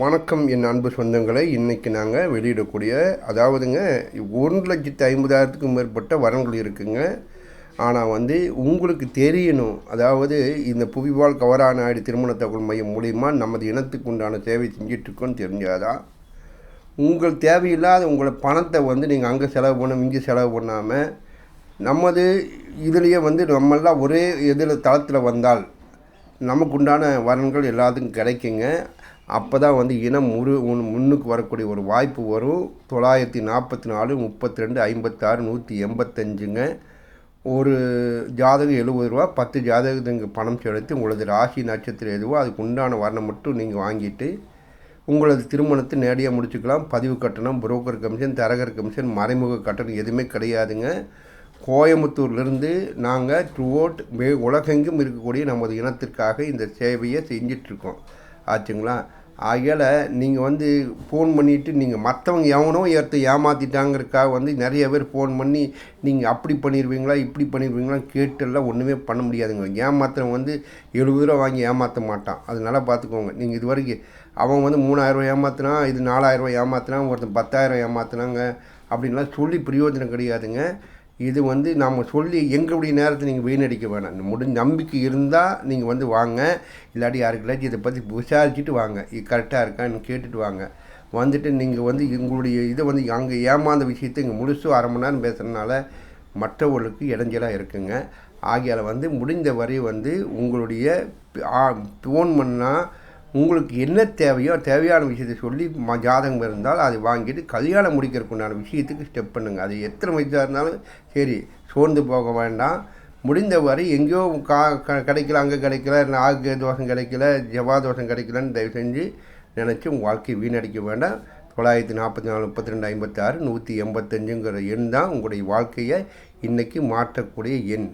வணக்கம் என் அன்பு சொந்தங்களை. இன்றைக்கி நாங்கள் வெளியிடக்கூடிய அதாவதுங்க ஒரு லட்சத்து ஐம்பதாயிரத்துக்கும் மேற்பட்ட வரன்கள் இருக்குங்க. ஆனால் வந்து உங்களுக்கு தெரியணும். அதாவது இந்த புவிவால் கவரா நாயுடு திருமண தகவல் மையம் மூலிமா நமது இனத்துக்கு உண்டான சேவை செஞ்சிட்ருக்கோன்னு தெரிஞ்சாதான் உங்கள் தேவையில்லாத உங்களை பணத்தை வந்து நீங்கள் அங்கே செலவு பண்ண இங்கே செலவு பண்ணாமல் நமது இதுலேயே வந்து நம்மெல்லாம் ஒரே இதில் தளத்தில் வந்தால் நமக்குண்டான வரன்கள் எல்லாத்துக்கும் கிடைக்குங்க. அப்போ தான் வந்து இனம் முரு முன்னுக்கு வரக்கூடிய ஒரு வாய்ப்பு வரும். தொள்ளாயிரத்தி நாற்பத்தி நாலு முப்பத்தி ரெண்டு ஐம்பத்தாறு நூற்றி எண்பத்தஞ்சுங்க. ஒரு ஜாதகம் எழுபது ரூபா பத்து ஜாதகத்துக்கு பணம் செலுத்தி உங்களது ராசி நட்சத்திரம் எதுவோ அதுக்கு உண்டான வர்ணம் மட்டும் நீங்கள் வாங்கிட்டு உங்களது திருமணத்தை நேரடியாக முடிச்சுக்கலாம். பதிவு கட்டணம் புரோக்கர் கமிஷன் தரகர் கமிஷன் மறைமுக கட்டணம் எதுவுமே கிடையாதுங்க. கோயம்புத்தூர்லேருந்து நாங்கள் த்ரூஅவுட் மே உலகெங்கும் இருக்கக்கூடிய நமது இனத்திற்காக இந்த சேவையை செஞ்சிட்ருக்கோம். ஆச்சுங்களா? ஆகையால் நீங்கள் வந்து ஃபோன் பண்ணிவிட்டு நீங்கள் மற்றவங்க எவனோ எடுத்து ஏமாற்றிட்டாங்கிறக்காக வந்து நிறைய பேர் ஃபோன் பண்ணி நீங்கள் அப்படி பண்ணிடுவீங்களா இப்படி பண்ணிடுவீங்களா கேட்டெல்லாம் ஒன்றுமே பண்ண முடியாதுங்க. ஏமாத்துறவன் வந்து எழுபது ரூபா வாங்கி ஏமாற்ற மாட்டான். அது நல்லா பார்த்துக்கோங்க நீங்கள் இது வரைக்கும் அவன் வந்து மூணாயிரரூவா ஏமாற்றினான் இது நாலாயிரரூவா ஏமாற்றினான் ஒருத்தன் பத்தாயிரம் ஏமாத்தினாங்க அப்படின்லாம் சொல்லி பிரயோஜனம் கிடையாதுங்க. இது வந்து நாம் சொல்லி எங்களுடைய நேரத்தை நீங்கள் வீணடிக்க வேணாம். முடிஞ்ச நம்பிக்கை இருந்தால் நீங்கள் வந்து வாங்க. இல்லாட்டி யாருக்குள்ளாச்சும் இதை பற்றி விசாரிச்சுட்டு வாங்க. இது கரெக்டாக இருக்கான்னு கேட்டுட்டு வாங்க. வந்துட்டு நீங்கள் வந்து எங்களுடைய இதை வந்து அங்கே ஏமாந்த விஷயத்தை இங்கே முழுசும் அரை மணி நேரம் பேசுகிறதுனால மற்றவர்களுக்கு இடைஞ்சலாக இருக்குங்க. ஆகையால் வந்து முடிந்த வரை வந்து உங்களுடைய ஃபோன் பண்ணால் உங்களுக்கு என்ன தேவையோ தேவையான விஷயத்தை சொல்லி ம ஜாதகம் இருந்தால் அதை வாங்கிட்டு கல்யாணம் முடிக்கிறதுக்குண்டான விஷயத்துக்கு ஸ்டெப் பண்ணுங்கள் அது எத்தனை வயசாக இருந்தாலும் சரி சோர்ந்து போக வேண்டாம். முடிந்த வரை எங்கேயோ கா க கிடைக்கல அங்கே கிடைக்கல நாகு தோஷம் கிடைக்கல ஜவா தோஷம் கிடைக்கலன்னு தயவு செஞ்சு நினச்சி உங்கள் வாழ்க்கையை வீணடிக்க வேண்டாம். தொள்ளாயிரத்தி நாற்பத்தி நாலு முப்பத்தி ரெண்டு ஐம்பத்தாறு நூற்றி எண்பத்தஞ்சுங்கிற எண் தான் உங்களுடைய வாழ்க்கையை இன்றைக்கி மாற்றக்கூடிய எண்.